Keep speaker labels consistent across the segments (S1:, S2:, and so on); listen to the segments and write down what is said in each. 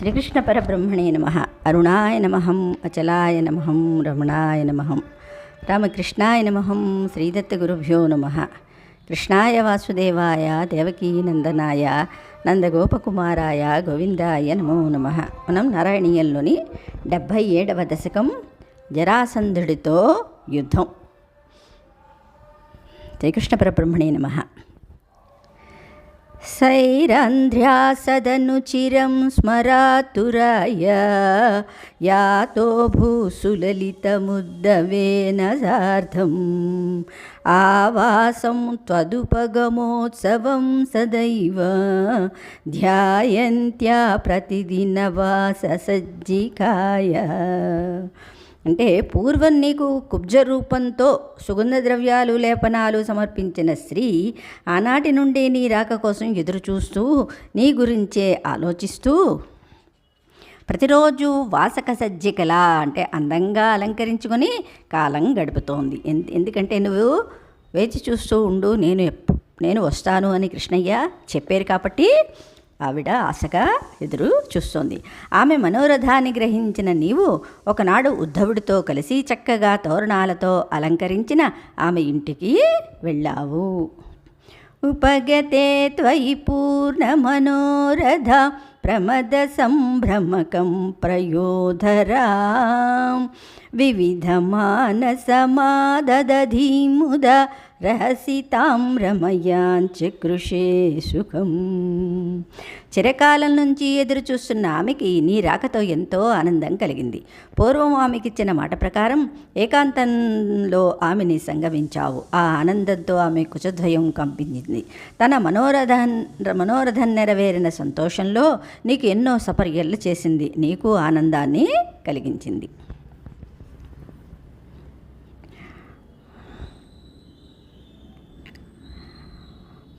S1: శ్రీకృష్ణ పరబ్రహ్మణే నమ. అరుణాయ నమహం అచలాయ నమహం రమణాయ నమహం రామకృష్ణాయ నమహం శ్రీదత్త గురుభ్యో నమ. కృష్ణాయ వాసుదేవాయ దేవకీ నందనాయ నందగోపకుమారాయ గోవిందాయ నమో నమ. మనం నారాయణీయంలోని డెబ్భై ఏడవ దశకం జరాసంధుడితో యుద్ధం. శ్రీకృష్ణ పరబ్రహ్మణే నమ. సైరంధ్ర్యాసదనుచిరం స్మరాతురాయ యాతో భూసులలితముద్దవేన సార్ధం ఆవాసం త్వదుపగమోత్సవం సదైవ ధ్యాయంత్యా ప్రతిదినవాస సజ్జికాయ. అంటే పూర్వం నీకు కుబ్జ రూపంతో సుగంధ ద్రవ్యాలు లేపనాలు సమర్పించిన స్త్రీ ఆనాటి నుండి నీ రాక కోసం ఎదురు చూస్తూ నీ గురించే ఆలోచిస్తూ ప్రతిరోజు వాసక సజ్జికల అంటే అందంగా అలంకరించుకొని కాలం గడుపుతోంది. ఎందుకంటే నువ్వు వేచి చూస్తూ ఉండు నేను ఎప్పు నేను వస్తాను అని కృష్ణయ్య చెప్పారు కాబట్టి ఆవిడ ఆశగా ఎదురు చూస్తోంది. ఆమె మనోరథాన్ని గ్రహించిన నీవు ఒకనాడు ఉద్ధవుడితో కలిసి చక్కగా తోరణాలతో అలంకరించిన ఆమె ఇంటికి వెళ్ళావు. ఉపగతే త్వయి పూర్ణమనోరథ ప్రమద సంభ్రమకం ప్రయోధరా. వివిధ మానసమాదధీముద రహసితాం రమయాంచకృషే సుఖం. చిరకాలం నుంచి ఎదురు చూస్తున్న ఆమెకి నీ రాకతో ఎంతో ఆనందం కలిగింది. పూర్వం ఆమెకిచ్చిన మాట ప్రకారం ఏకాంతంలో ఆమెని సంగమించావు. ఆ ఆనందంతో ఆమె కుచద్వయం కంపించింది. తన మనోరథన్ మనోరథం నెరవేరిన సంతోషంలో నీకు ఎన్నో సపర్యలు చేసింది. నీకు ఆనందాన్ని కలిగించింది.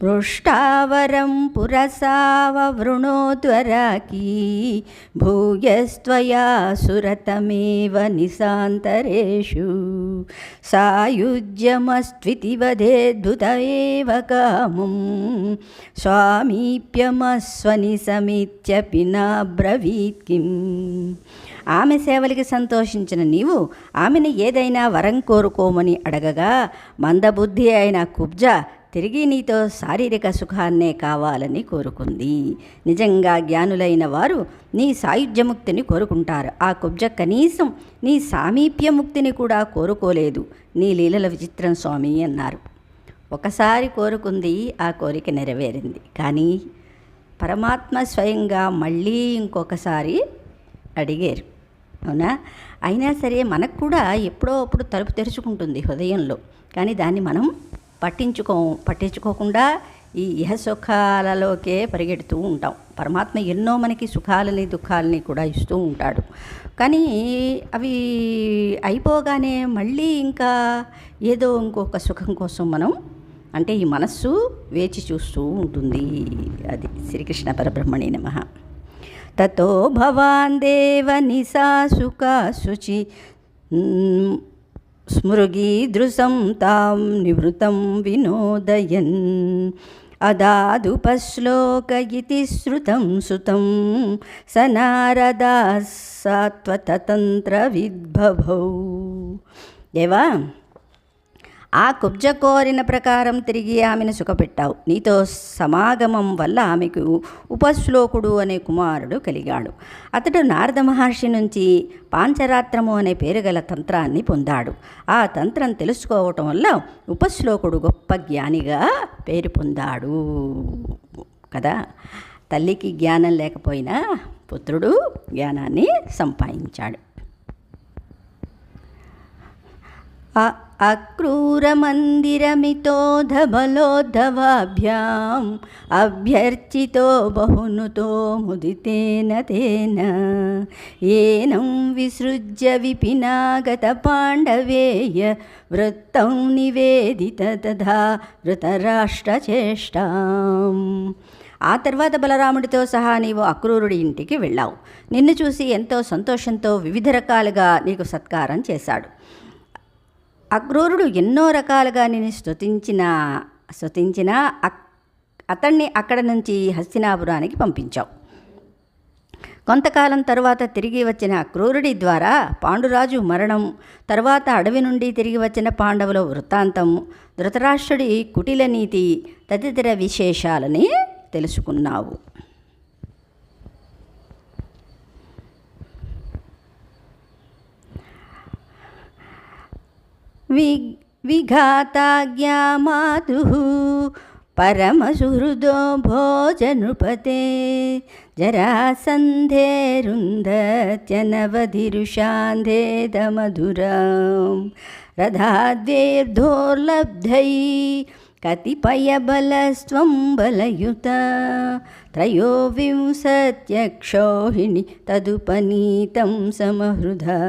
S1: పృష్టావరం పురసావవృణోద్వరాకీ భూయస్త్వయా సురతమేవ నిశాంతరేషు సాయుజ్యమస్త్వితి వదేద్భుత ఏవ కామం స్వామీప్యమస్వని సమిత్యపి నాబ్రవీత్ కిం ఆమె సేవలకి సంతోషించిన నీవు ఆమెను ఏదైనా వరం కోరుకోమని అడగగా మందబుద్ధి అయిన కుబ్జ తిరిగి నీతో శారీరక సుఖాన్నే కావాలని కోరుకుంది. నిజంగా జ్ఞానులైన వారు నీ సాయుధ్యముక్తిని కోరుకుంటారు. ఆ కుబ్జ కనీసం నీ సామీప్యముక్తిని కూడా కోరుకోలేదు. నీ లీలల విచిత్రం స్వామి అన్నారు. ఒకసారి కోరుకుంది ఆ కోరిక నెరవేరింది. కానీ పరమాత్మ స్వయంగా మళ్ళీ ఇంకొకసారి అడిగారు. అవునా? అయినా సరే మనకు కూడా ఎప్పుడో అప్పుడు తలుపు తెరుచుకుంటుంది హృదయంలో. కానీ దాన్ని మనం పట్టించుకో పట్టించుకోకుండా ఈ ఇహ సుఖాలలోకే పరిగెడుతూ ఉంటాం. పరమాత్మ ఎన్నో మనకి సుఖాలని దుఃఖాలని కూడా ఇస్తూ ఉంటాడు. కానీ అవి అయిపోగానే మళ్ళీ ఇంకా ఏదో ఇంకొక సుఖం కోసం మనం అంటే ఈ మనస్సు వేచి చూస్తూ ఉంటుంది. అది శ్రీకృష్ణ పరబ్రహ్మణి నమ. తతో భవాన్ దేవ నిశా సుఖ శుచి స్మృగీదృశం తాం నివృతం వినోదయన్. అదాదుపశ్లోక ఇతి శ్రుతం సుతం. సనారదా సాత్వతంత్ర విద్భవౌ. దేవా ఆ కుబ్జ కోరిన ప్రకారం తిరిగి ఆమెను సుఖపెట్టావు. నీతో సమాగమం వల్ల ఆమెకు ఉపశ్లోకుడు అనే కుమారుడు కలిగాడు. అతడు నారద మహర్షి నుంచి పాంచరాత్రము అనే పేరు గల తంత్రాన్ని పొందాడు. ఆ తంత్రం తెలుసుకోవటం వల్ల ఉపశ్లోకుడు గొప్ప జ్ఞానిగా పేరు పొందాడు. కదా? తల్లికి జ్ఞానం లేకపోయినా పుత్రుడు జ్ఞానాన్ని సంపాదించాడు. అక్రూరమందిరమితోధబలోద్ధవాభ్యాం అభ్యర్చితో బహునుతో ముదితేన తేన. ఏనం విసృజ్య విపినాగత పాండవేయ వృత్తం నివేదిత తథా వృతరాష్ట్రచేష్టాం. ఆ తర్వాత బలరాముడితో సహా నీవు అక్రూరుడి ఇంటికి వెళ్ళావు. నిన్ను చూసి ఎంతో సంతోషంతో వివిధ రకాలుగా నీకు సత్కారం చేశాడు. అక్రూరుడు ఎన్నో రకాలుగా నేను స్తుతించిన స్తుతించిన అతన్ని అక్కడ నుంచి హస్తినాపురానికి పంపించావు. కొంతకాలం తరువాత తిరిగి వచ్చిన క్రూరుడి ద్వారా పాండురాజు మరణం తర్వాత అడవి నుండి తిరిగి వచ్చిన పాండవుల వృత్తాంతం ధృతరాష్ట్రుడి కుటిల నీతి తదితర విశేషాలని తెలుసుకున్నావు. वि विघाताज्ञा मातुः परमसुहृदो भोजनृपते। जरासन्धे रुन्धत्यनवधिरुषान्धेदमधुरां रथाद्वेर्धोर्लब्धै कतिपयबलस्त्वं बलयुता। त्रयोविंशत्यक्षोहिणि तदुपनीतं समहृदा।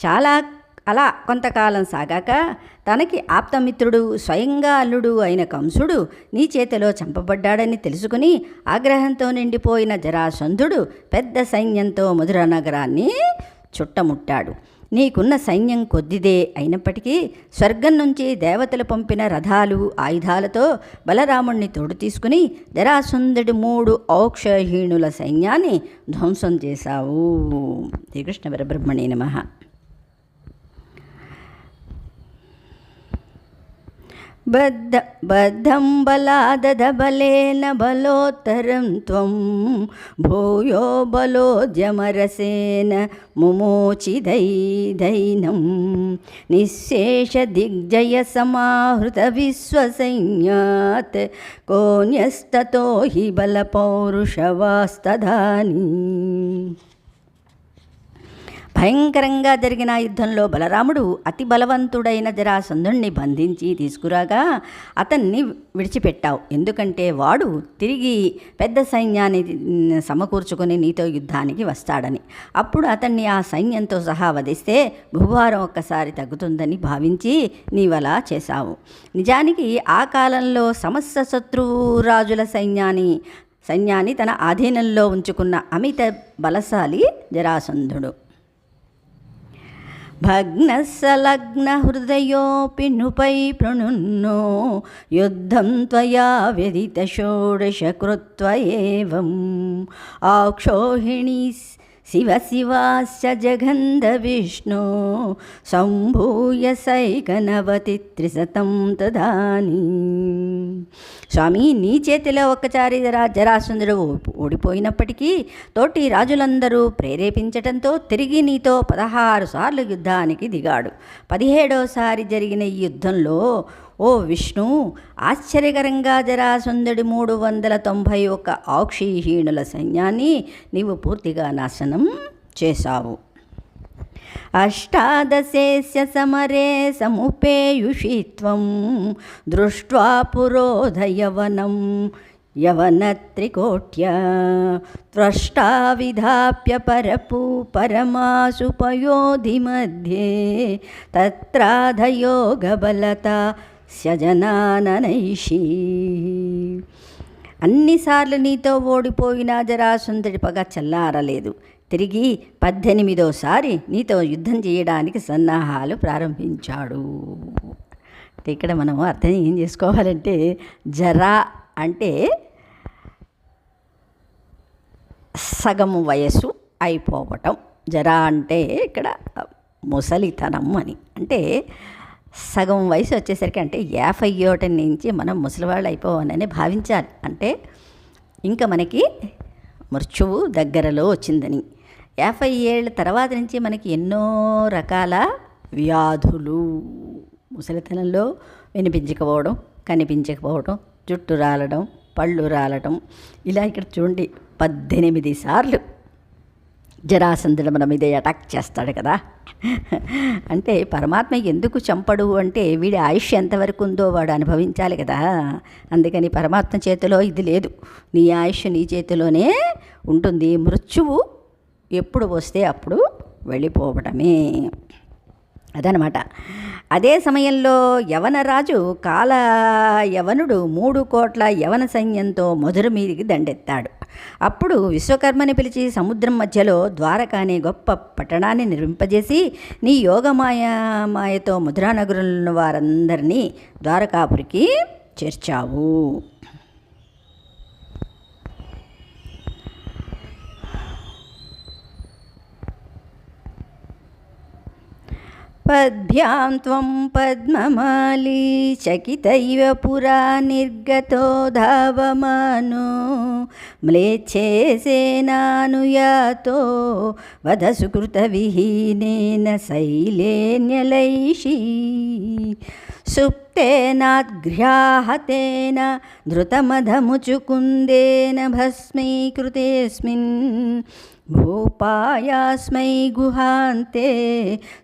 S1: चालाक् అలా కొంతకాలం సాగాక తనకి ఆప్తమిత్రుడు స్వయంగా అల్లుడు అయిన కంసుడు నీ చేతిలో చంపబడ్డాడని తెలుసుకుని ఆగ్రహంతో నిండిపోయిన జరాసంధుడు పెద్ద సైన్యంతో మధుర నగరాన్ని చుట్టముట్టాడు. నీకున్న సైన్యం కొద్దిదే అయినప్పటికీ స్వర్గం నుంచి దేవతలు పంపిన రథాలు ఆయుధాలతో బలరాముణ్ణి తోడు తీసుకుని జరాసుందుడి మూడు ఔక్షహీణుల సైన్యాన్ని ధ్వంసం చేశావు. శ్రీకృష్ణ వరబ్రహ్మణి నమః. బద్ధ బద్ధం బలాదద బలేన బలోత్తరం త్వం. భూయో బలోద్యమరసేన ముమోచిదైదైనం. నిశేష దిగ్జయ సమాహృత విశ్వసంజ్ఞాత్. కోన్యస్తతో హి బలపౌరుషవాస్తదాని భయంకరంగా జరిగిన యుద్ధంలో బలరాముడు అతి బలవంతుడైన జరాసంధుణ్ణి బంధించి తీసుకురాగా అతన్ని విడిచిపెట్టావు. ఎందుకంటే వాడు తిరిగి పెద్ద సైన్యాన్ని సమకూర్చుకొని నీతో యుద్ధానికి వస్తాడని. అప్పుడు అతన్ని ఆ సైన్యంతో సహా వధిస్తే భూభారం ఒక్కసారి తగ్గుతుందని భావించి నీవలా చేశావు. నిజానికి ఆ కాలంలో సమస్త శత్రువు రాజుల సైన్యాన్ని సైన్యాన్ని తన ఆధీనంలో ఉంచుకున్న అమిత బలశాలి జరాసంధుడు. भग्नसलग्नहृदयोऽपि नृपै प्रणुन्नो युद्धं त्वया व्यदितषोडशकृत्व एवम् आक्षोहिणी शिव शिवाश्च जगन्धविष्णो सम्भूय सैकनवति त्रिशतं तदानीम् స్వామి నీ చేతిలో ఒక్కసారి జరా ఓడిపోయినప్పటికీ తోటి రాజులందరూ ప్రేరేపించటంతో తిరిగి నీతో పదహారు సార్లు యుద్ధానికి దిగాడు. పదిహేడోసారి జరిగిన ఈ యుద్ధంలో ఓ విష్ణు ఆశ్చర్యకరంగా జరాసుందడి మూడు వందల తొంభై ఒక్క ఆక్షిహీనుల సైన్యాన్ని నీవు పూర్తిగా నాశనం చేశావు. अष्टादशेस्य समरे समुपेयुषि त्वं दृष्ट्वा पुरोधयवनं यवनत्रिकोट्या त्वष्टा परमासुपयोधिमध्ये तत्राधयोगबलता स्यजनाननैषी అన్నిసార్లు నీతో ఓడిపోయిన జరాసుందడి పగ చల్లారలేదు. తిరిగి పద్దెనిమిదోసారి నీతో యుద్ధం చేయడానికి సన్నాహాలు ప్రారంభించాడు. ఇక్కడ మనం అర్థం ఏం చేసుకోవాలంటే జరా అంటే సగం వయస్సు అయిపోవటం. జరా అంటే ఇక్కడ ముసలితనం అని. అంటే సగం వయసు వచ్చేసరికి అంటే యాభై ఒకటి నుంచి మనం ముసలివాళ్ళు అయిపోవాలని భావించాలి. అంటే ఇంకా మనకి మృత్యువు దగ్గరలో వచ్చిందని. యాభై ఏళ్ళ తర్వాత నుంచి మనకి ఎన్నో రకాల వ్యాధులు ముసలితనంలో వినిపించకపోవడం కనిపించకపోవడం జుట్టు రాలడం పళ్ళు రాలడం. ఇలా ఇక్కడ చూడండి పద్దెనిమిది సార్లు జరాసంధుడు మన మీద అటాక్ చేస్తాడు కదా. అంటే పరమాత్మ ఎందుకు చంపడు అంటే వీడి ఆయుష్ ఎంతవరకు ఉందో వాడు అనుభవించాలి కదా. అందుకని పరమాత్మ చేతిలో ఇది లేదు. నీ ఆయుష్ నీ చేతిలోనే ఉంటుంది. మృత్యువు ఎప్పుడు వస్తే అప్పుడు వెళ్ళిపోవడమే. అదనమాట. అదే సమయంలో యవనరాజు కాల యవనుడు మూడు కోట్ల యవన సైన్యంతో మధుర మీదికి దండెత్తాడు. అప్పుడు విశ్వకర్మని పిలిచి సముద్రం మధ్యలో ద్వారక అనే గొప్ప పట్టణాన్ని నిర్మింపజేసి నీ యోగమాయ మాయతో వారందరినీ ద్వారకాపురికి చేర్చావు. पद्भ्यां त्वं पद्ममाली चकितैव पुरा निर्गतो धावमानो म्लेच्छे सेनानुयातो वधसुकृतविहीनेन शैले न्यलैषी सुप्तेनाद्घ्राहतेन धृतमधमुचुकुन्देन भस्मीकृतेऽस्मिन् భూపాయాస్మై గుహాంతే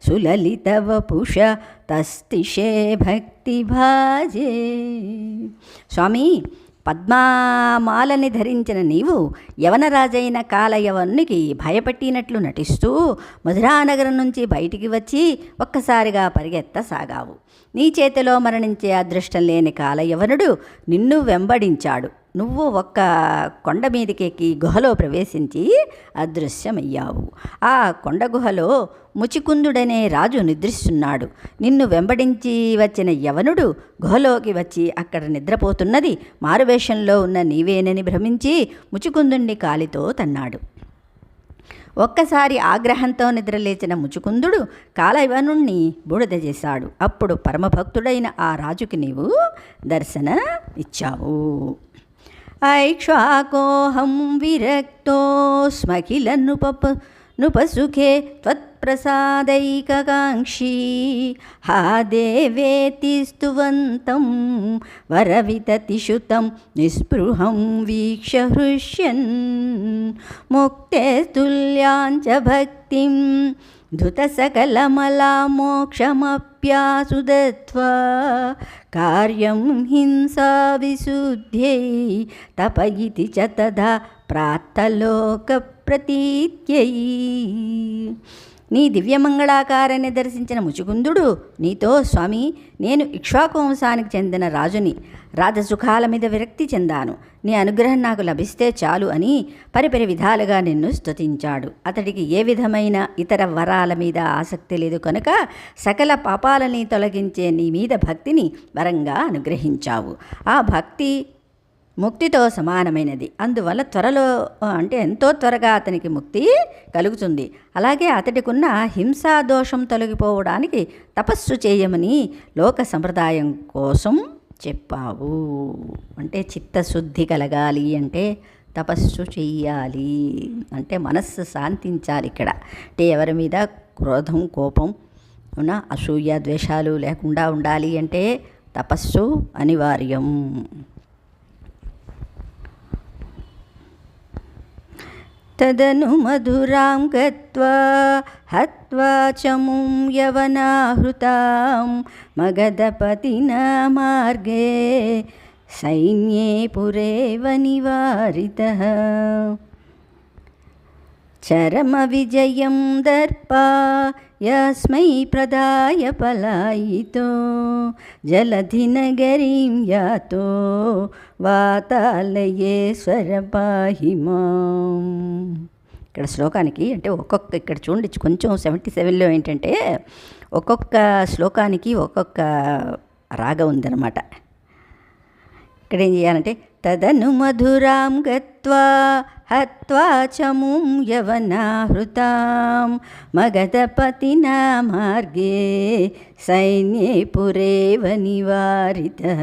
S1: సులలితవపుష తస్తిషే భక్తిభాజే స్వామి పద్మామాలని ధరించిన నీవు యవనరాజైన కాలయవనునికి భయపెట్టినట్లు నటిస్తూ మధురానగరం నుంచి బయటికి వచ్చి ఒక్కసారిగా పరిగెత్తసాగావు. నీ చేతిలో మరణించే అదృష్టం లేని కాలయవనుడు నిన్ను వెంబడించాడు. నువ్వు ఒక్క కొండ మీదకెక్కి గుహలో ప్రవేశించి అదృశ్యమయ్యావు. ఆ కొండ గుహలో ముచికుందుడనే రాజు నిద్రిస్తున్నాడు. నిన్ను వెంబడించి వచ్చిన యవనుడు గుహలోకి వచ్చి అక్కడ నిద్రపోతున్నది. మారువేషంలో ఉన్న నీవేనని భ్రమించి ముచికుందుణ్ణి కాలితో తన్నాడు. ఒక్కసారి ఆగ్రహంతో నిద్రలేచిన ముచుకుందుడు కాలయవనుణ్ణి బూడిద చేశాడు. అప్పుడు పరమభక్తుడైన ఆ రాజుకి నీవు దర్శన ఇచ్చావు ఐక్ష్వాకోహం విరక్తోస్మఖిల नृपसुखे त्वत्प्रसादैककाङ्क्षी। हा देवेति स्तुवन्तं वरविततिषु तं निःस्पृहं वीक्ष हृष्यन्। मुक्तेस्तुल्याञ्च भक्तिं धुतसकलमलामोक्षमप्यासुदत्वा कार्यं हिंसाविशुद्ध्यै तप इति च तदा प्राप्तलोकप्र ప్రతీత్యయి ప్రతీత్యై. నీ దివ్యమంగళాకారాన్ని దర్శించిన ముచుకుందుడు నీతో స్వామి నేను ఇక్ష్వాకువంశానికి చెందిన రాజుని రాజసుఖాల మీద విరక్తి చెందాను. నీ అనుగ్రహం నాకు లభిస్తే చాలు అని పరిపరి విధాలుగా నిన్ను స్తుతించాడు. అతడికి ఏ విధమైన ఇతర వరాల మీద ఆసక్తి లేదు కనుక సకల పాపాలని తొలగించే నీ మీద భక్తిని వరంగా అనుగ్రహించావు. ఆ భక్తి ముక్తితో సమానమైనది. అందువల్ల త్వరలో అంటే ఎంతో త్వరగా అతనికి ముక్తి కలుగుతుంది. అలాగే అతడికున్న హింసా దోషం తొలగిపోవడానికి తపస్సు చేయమని లోక సంప్రదాయం కోసం చెప్పావు. అంటే చిత్తశుద్ధి కలగాలి అంటే తపస్సు చెయ్యాలి. అంటే మనస్సు శాంతించాలి ఇక్కడ. అంటే ఎవరి మీద క్రోధం కోపం అవునా అసూయ ద్వేషాలు లేకుండా ఉండాలి అంటే తపస్సు అనివార్యం. తదను మధురాం గత్వా హత్వా చముం యవనాహృతాం మగధపతిన మార్గే సైన్యే పురేవ నివారిత చరమ విజయం దర్పా యస్మై ప్రదాయ పలాయితో జలధినగరీం యాతో వాతాలయేశ్వర పాహిమం. ఇక్కడ శ్లోకానికి అంటే ఒక్కొక్క ఇక్కడ చూడండి కొంచెం సెవెంటీ సెవెన్లో ఏంటంటే ఒక్కొక్క శ్లోకానికి ఒక్కొక్క రాగ ఉందన్నమాట. ఇక్కడ ఏం చేయాలంటే तदनु मधुरां गत्वा हत्वा च मूं यवनाहृतां मगधपतिना मार्गे सैन्ये पुरेव निवारितः।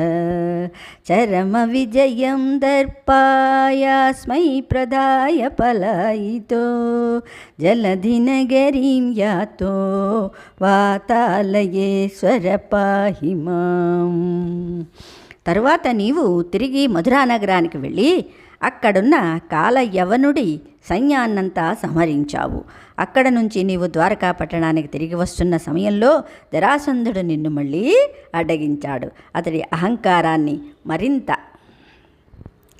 S1: चरमविजयं दर्पायास्मै प्रदाय पलायितो। जलधिनगरीं यातो वातालये स्वरपाहि माम्। తరువాత నీవు తిరిగి మధురా నగరానికి వెళ్ళి అక్కడున్న కాల యవనుడి సైన్యాన్నంతా సంహరించావు. అక్కడ నుంచి నీవు ద్వారకా పట్టణానికి తిరిగి వస్తున్న సమయంలో జరాసంధుడు నిన్ను మళ్ళీ అడ్డగించాడు. అతడి అహంకారాన్ని మరింత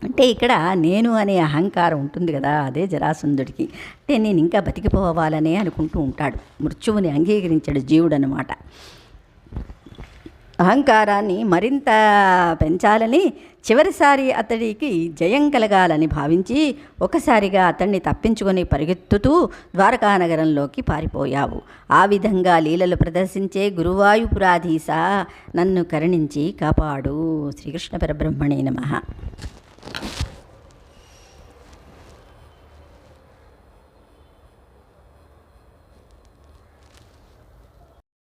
S1: అంటే ఇక్కడ నేను అనే అహంకారం ఉంటుంది కదా అదే జరాసంధుడికి. అంటే నేను ఇంకా బతికిపోవాలనే అనుకుంటూ ఉంటాడు. మృత్యువుని అంగీకరించాడు జీవుడు అనమాట అహంకారాన్ని మరింత పెంచాలని చివరిసారి అతడికి జయం కలగాలని భావించి ఒకసారిగా అతన్ని తప్పించుకొని పరిగెత్తుతూ ద్వారకానగరంలోకి పారిపోయావు. ఆ విధంగా లీలలు ప్రదర్శించే గురువాయుపురాధీశ నన్ను కరుణించి కాపాడు. శ్రీకృష్ణ పరబ్రహ్మణే నమః.